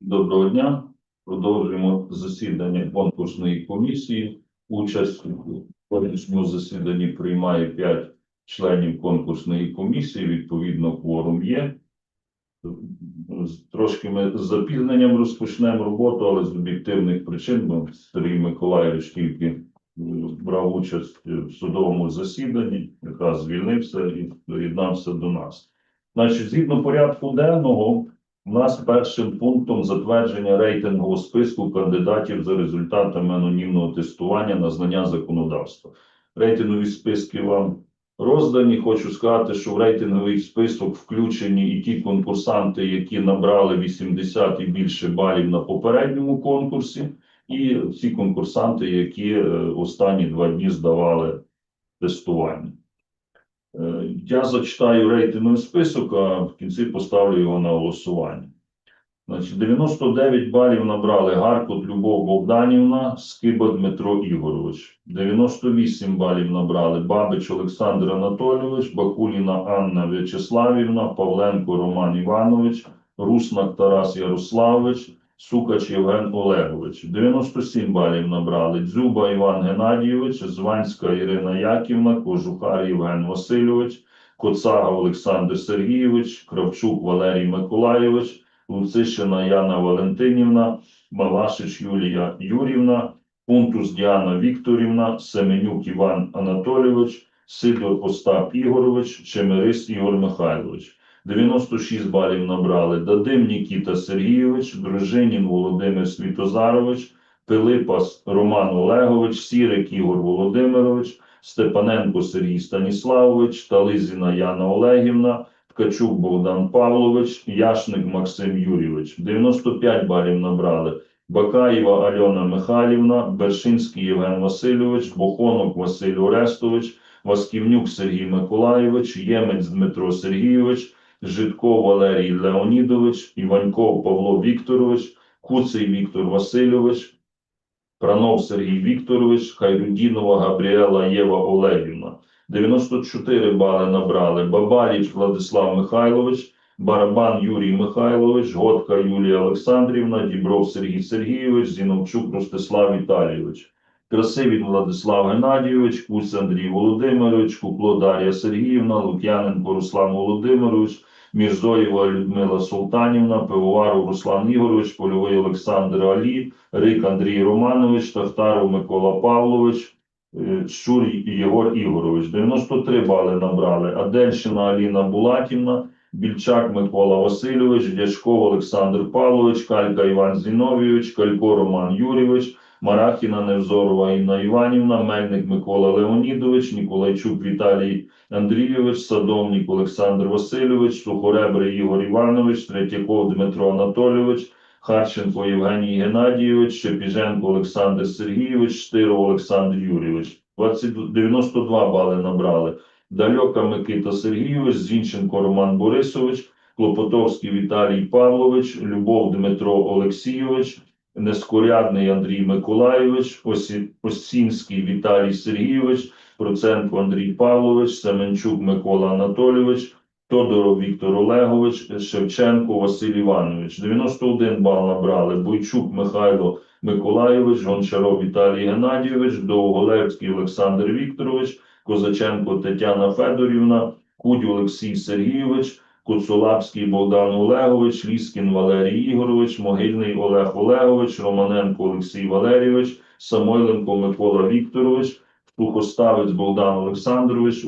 Доброго дня. Продовжуємо засідання конкурсної комісії. Участь у сьогоднішньому засіданні приймає 5 членів конкурсної комісії. Відповідно, кворум є. З- Трошки ми з запізненням розпочнемо роботу, але з об'єктивних причин, бо Сергій Миколаївич тільки брав участь в судовому засіданні, якраз звільнився і доєднався до нас. Значить, згідно порядку денного, у нас першим пунктом затвердження рейтингового списку кандидатів за результатами анонімного тестування на знання законодавства. Рейтингові списки вам роздані. Хочу сказати, що в рейтинговий список включені і ті конкурсанти, які набрали 80 і більше балів на попередньому конкурсі, і ті конкурсанти, які е, останні два дні здавали тестування. Я зачитаю рейтинговий список, а в кінці поставлю його на голосування. Значить, 99 балів набрали Гаркут Любов Богданівна, Скиба Дмитро Ігорович. 98 балів набрали Бабич Олександр Анатолійович, Бакуліна Анна В'ячеславівна, Павленко Роман Іванович, Руснак Тарас Ярославович, Сукач Євген Олегович. 97 балів набрали Дзюба Іван Геннадійович, Званська Ірина Яківна, Кожухар Євген Васильович, Коцага Олександр Сергійович, Кравчук Валерій Миколайович, Луцишина Яна Валентинівна, Малашич Юлія Юрівна, Пунтус Діана Вікторівна, Семенюк Іван Анатолійович, Сидор Остап Ігорович, Чемерис Ігор Михайлович. 96 балів набрали Дадим Нікіта Сергійович, Дружинін Володимир Світозарович, Пилипас Роман Олегович, Сірик Ігор Володимирович, Степаненко Сергій Станіславович, Тализіна Яна Олегівна, Ткачук Богдан Павлович, Яшник Максим Юрійович. 95 балів набрали Бакаєва Альона Михайлівна, Бершинський Євген Васильович, Бохонок Василь Орестович, Васківнюк Сергій Миколайович, Ємець Дмитро Сергійович, Житко Валерій Леонідович, Іваньков Павло Вікторович, Куций Віктор Васильович, Пранов Сергій Вікторович, Хайрудінова Габріела Єва Олегівна. 94 бали набрали Бабаріч Владислав Михайлович, Барабан Юрій Михайлович, Годка Юлія Олександрівна, Дібров Сергій Сергійович, Зіновчук Ростислав Віталійович. Красивін Владислав Геннадійович, Куц Андрій Володимирович, Кукло Дар'я Сергіївна, Лук'яненко Руслан Володимирович, Мірзоєва Людмила Султанівна, Пивоваров Руслан Ігорович, Польовий Олександр Алі, Рик Андрій Романович, Тахтаров Микола Павлович, е, Щур Єгор Ігорович. 93 бали набрали. Адельщина Аліна Булатівна, Більчак Микола Васильович, Дячков Олександр Павлович, Калька Іван Зіновійович, Калько Роман Юрійович, Марахіна Невзорова Інна Іванівна, Мельник Микола Леонідович, Ніколайчук Віталій Андрійович, Садовник Олександр Васильович, Сухоребрий Ігор Іванович, Третьяков Дмитро Анатолійович, Харченко Євгеній Геннадійович, Шепіженко Олександр Сергійович, Штиров Олександр Юрійович. 20, 92 бали набрали. Дальока Микита Сергійович, Зінченко Роман Борисович, Клопотовський Віталій Павлович, Любов Дмитро Олексійович, Нескорядний Андрій Миколайович, Осі- Осінський Віталій Сергійович, Проценко Андрій Павлович, Семенчук Микола Анатолійович, Тодоров Віктор Олегович, Шевченко Василь Іванович. 91 бал набрали. Бойчук Михайло Миколайович, Гончаров Віталій Геннадійович, Довголевський Олександр Вікторович, Козаченко Тетяна Федорівна, Кудь Олексій Сергійович, Куцулапський Богдан Олегович, Ліскін Валерій Ігорович, Могильний Олег Олегович, Романенко Олексій Валерійович, Самойленко Микола Вікторович, Сухоставець Богдан Олександрович,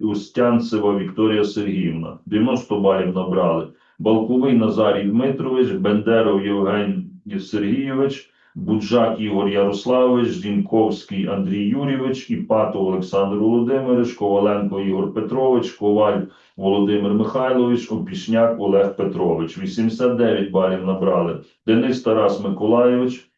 Устянцева Вікторія Сергіївна. 90 балів набрали. Балковий Назарій Дмитрович, Бендеров Євген Сергійович, Буджак Ігор Ярославович, Зінковський Андрій Юрійович, Іпатов Олександр Володимирович, Коваленко Ігор Петрович, Коваль Володимир Михайлович, Опішняк Олег Петрович. 89 балів набрали. Денис Тарас Миколайович,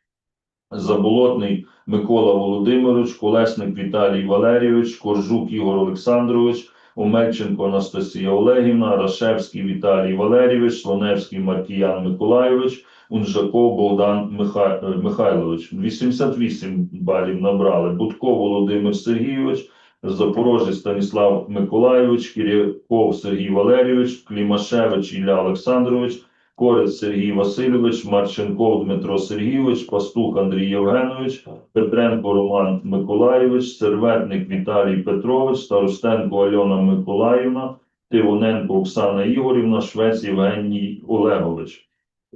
Заболотний Микола Володимирович, Колесник Віталій Валерійович, Коржук Ігор Олександрович, Омельченко Анастасія Олегівна, Рашевський Віталій Валерійович, Слоневський Маркіян Миколайович, Унжаков Богдан Миха- е, Михайлович. 88 балів набрали. Будко Володимир Сергійович, Запорожець Станіслав Миколайович, Киряков Сергій Валерійович, Клімашевич Ілля Олександрович, Корець Сергій Васильович, Марченков Дмитро Сергійович, Пастух Андрій Євгенович, Петренко Роман Миколайович, Серветник Віталій Петрович, Старостенко Альона Миколаївна, Тивоненко Оксана Ігорівна, Швець Євгеній Олегович.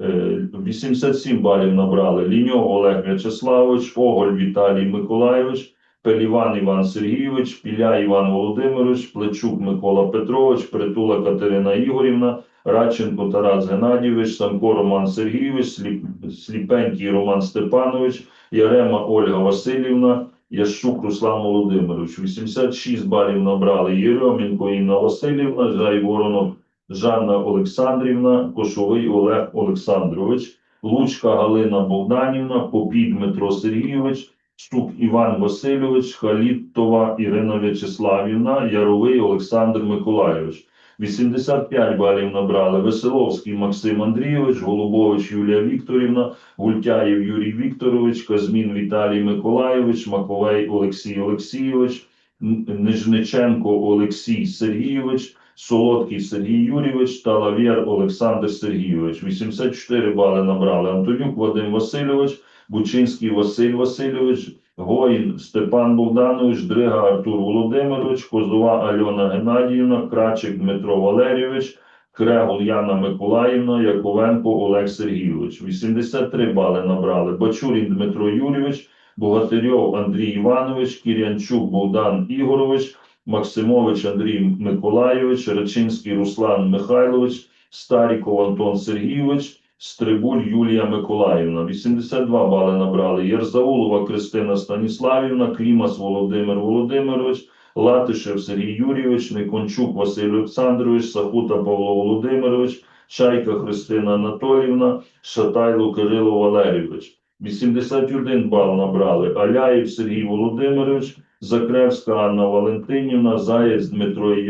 Е, 87 балів набрали Ліньов Олег В'ячеславович, Оголь Віталій Миколайович, Пеліван Іван Сергійович, Піля Іван Володимирович, Плечук Микола Петрович, Притула Катерина Ігорівна, Радченко Тарас Геннадійович, Самко Роман Сергійович, Сліп- Сліпенький Роман Степанович, Ярема Ольга Васильівна, Ящук Руслан Володимирович. 86 балів набрали Єрьомінко Інна Васильівна, Жай Воронов Жанна Олександрівна, Кошовий Олег Олександрович, Лучка Галина Богданівна, Попій Дмитро Сергійович, Штук Іван Васильович, Халітова Ірина В'ячеславівна, Яровий Олександр Миколайович. 85 балів набрали Веселовський Максим Андрійович, Голубович Юлія Вікторівна, Гультяєв Юрій Вікторович, Казмін Віталій Миколайович, Маковей Олексій Олексійович, Нижниченко Олексій Сергійович, Солодкий Сергій Юрійович та Лавєр Олександр Сергійович. 84 бали набрали Антонюк Вадим Васильович, Бучинський Василь Васильович, Гоїн Степан Богданович, Дрига Артур Володимирович, Козова Альона Геннадіївна, Крачик Дмитро Валерійович, Крегул Яна Миколаївна, Яковенко Олег Сергійович. 83 бали набрали Бачурін Дмитро Юрійович, Богатирьов Андрій Іванович, Кірянчук Богдан Ігорович, Максимович Андрій Миколайович, Речинський Руслан Михайлович, Старіков Антон Сергійович, Стрибуль Юлія Миколаївна. 82 бали набрали. Єрзаулова Кристина Станіславівна, Клімас Володимир Володимирович, Латишев Сергій Юрійович, Никончук Василь Олександрович, Сахута Павло Володимирович, Чайка Христина Анатолівна, Шатайло Кирило Валерійович. 81 бал набрали. Аляєв Сергій Володимирович, Закревська Анна Валентинівна, Заєць Дмитро е,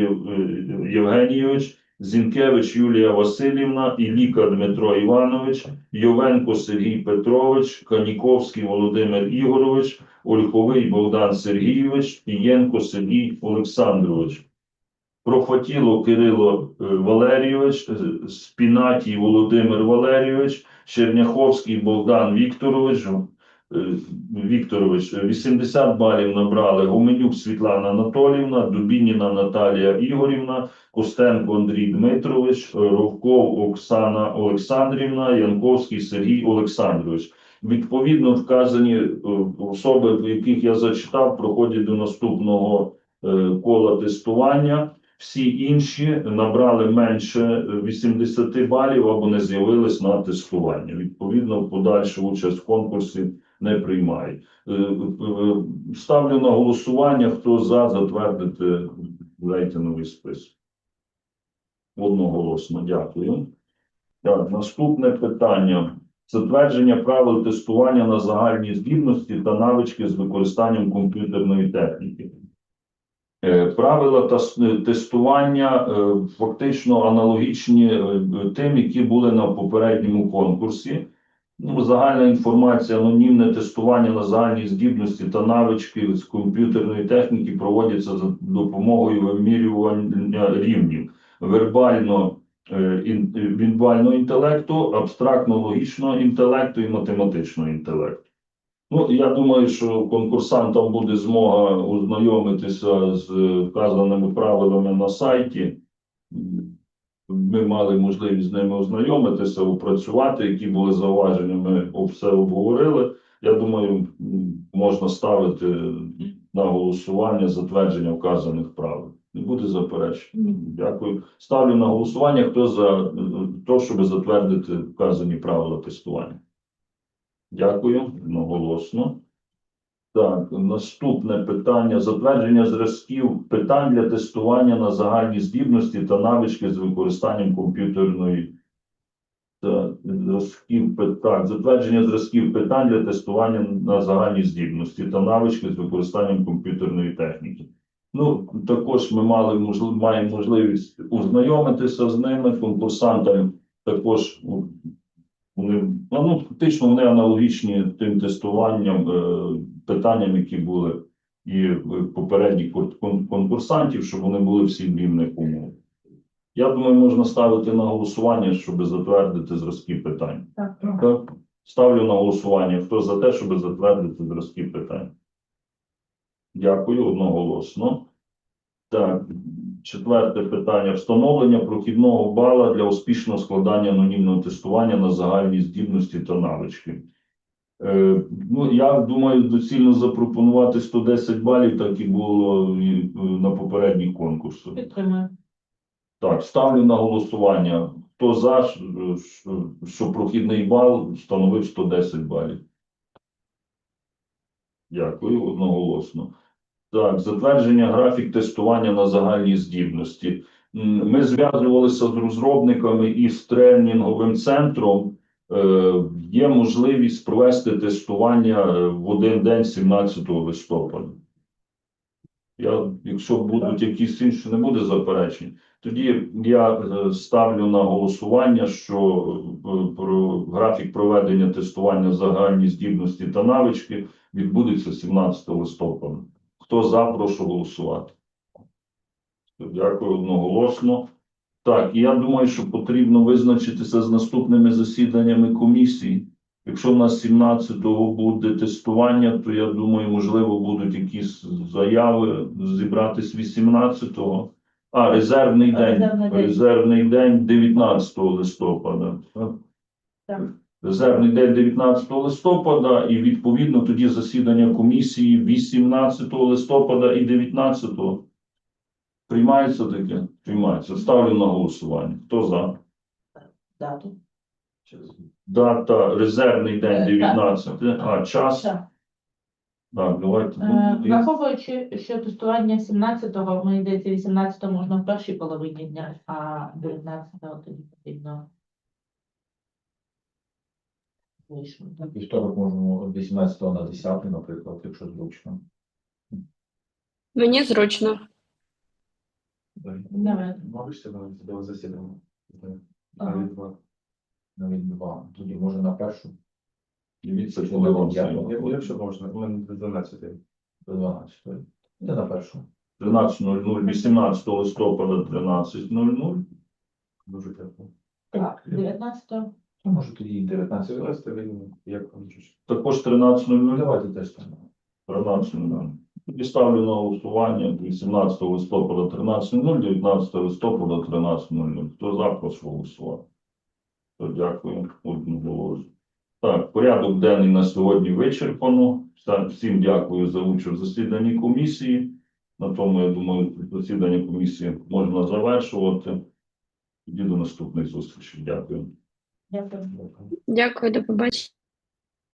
Євгенійович, Зінкевич Юлія Васильівна, Іліка Дмитро Іванович, Йовенко Сергій Петрович, Каніковський Володимир Ігорович, Ольховий Богдан Сергійович, Пієнко Сергій Олександрович. Профатіло Кирило е, Валерійович, е, Спінатій Володимир Валерійович, Черняховський Богдан Вікторович, Вікторович, е, 80 балів набрали Гуменюк Світлана Анатолівна, Дубініна Наталія Ігорівна, Костенко Андрій Дмитрович, е, Ровков Оксана Олександрівна, Янковський Сергій Олександрович. Відповідно, вказані е, особи, яких я зачитав, проходять до наступного е, кола тестування. Всі інші набрали менше е, 80 балів або не з'явились на тестування. Відповідно, подальшу участь в конкурсі не приймають. Е, е, Ставлю на голосування, хто за затвердити рейтинговий список. Одноголосно, дякую. Так, наступне питання. Затвердження правил тестування на загальні здібності та навички з використанням комп'ютерної техніки. Е, Правила тестування е, фактично аналогічні е, тим, які були на попередньому конкурсі. Ну, загальна інформація, анонімне тестування на загальні здібності та навички з комп'ютерної техніки проводяться за допомогою вимірювання рівнів вербально е, е, вірбального інтелекту, абстрактно-логічного інтелекту і математичного інтелекту. Ну, я думаю, що конкурсантам буде змога ознайомитися з вказаними правилами на сайті. Ми мали можливість з ними ознайомитися, опрацювати, які були зауваження, ми все обговорили. Я думаю, можна ставити на голосування затвердження вказаних правил. Не буде заперечень. Дякую. Ставлю на голосування. Хто за те, щоб затвердити вказані правила тестування? Дякую. Одноголосно. Так, наступне питання: затвердження зразків питань для тестування на загальні здібності та навички з використанням комп'ютерної. Так, зразків питань. Затвердження зразків питань для тестування на загальні здібності та навички з використанням комп'ютерної техніки. Ну, також ми мали можливо, маємо можливість ознайомитися з ними. Конкурсантам також вони ну, фактично вони аналогічні тим тестуванням, е, питанням, які були і попередніх кон- кон- конкурсантів, щоб вони були всі в рівних умов. Я думаю, можна ставити на голосування, щоб затвердити зразки питань. Так. Так, ставлю на голосування. Хто за те, щоб затвердити зразки питань? Дякую, одноголосно. Так, четверте питання. Встановлення прохідного бала для успішного складання анонімного тестування на загальні здібності та навички. Е, ну, я думаю, доцільно запропонувати 110 балів, так і було е, на попередніх конкурсах. Підтримую. Так, ставлю на голосування. Хто за, що, що прохідний бал становив 110 балів? Дякую, одноголосно. Так, затвердження графік тестування на загальні здібності. Ми зв'язувалися з розробниками і з тренінговим центром. Е, Є можливість провести тестування е, в один день 17 листопада. Я, якщо будуть якісь інші, не буде заперечень. Тоді я е, ставлю на голосування, що про графік проведення тестування загальні здібності та навички відбудеться 17 листопада. Хто за, прошу голосувати. Дякую одноголосно. Так, я думаю, що потрібно визначитися з наступними засіданнями комісії. Якщо в нас 17-го буде тестування, то я думаю, можливо, будуть якісь заяви зібратись 18-го. А, резервний день. Резервний день. Резервний день 19 листопада. так? Резервний день 19 листопада, і відповідно тоді засідання комісії 18 листопада і 19. Приймається таке? Приймається. Ставлю на голосування. Хто за? Дату. Дата резервний день Е, 19. А час? Так. Давайте. Е, Враховуючи, що тестування 17-го, мені здається, 18-го можна в першій половині дня, а 19-го тоді потрібно. Вийшло. так. Вівторок можемо 18 на 10, наприклад, якщо зручно. Мені зручно. Давай. Можете нам до засідання? Ага. Навіть два. Навіть два. Тоді може на першу Дивіться, коли вам не я? Я- Якщо можна, у мене до 12. до 12. Де на першу? 13.00, 18 листопада 13.00. Дуже дякую. Так, 19-го. Ну, може тоді і 19. 19 вільно, як вам чуть. Також 13.00. Давайте теж там. 13.00. Тоді ставлю на голосування 18 листопада 13.00, 19 листопада 13.00. Хто за, прошу голосувати. То дякую. Одноголосно. Так, порядок денний на сьогодні вичерпано. Всім дякую за участь в засіданні комісії. На тому, я думаю, засідання комісії можна завершувати. Тоді до наступних зустрічей. Дякую. Дякую, до побачення.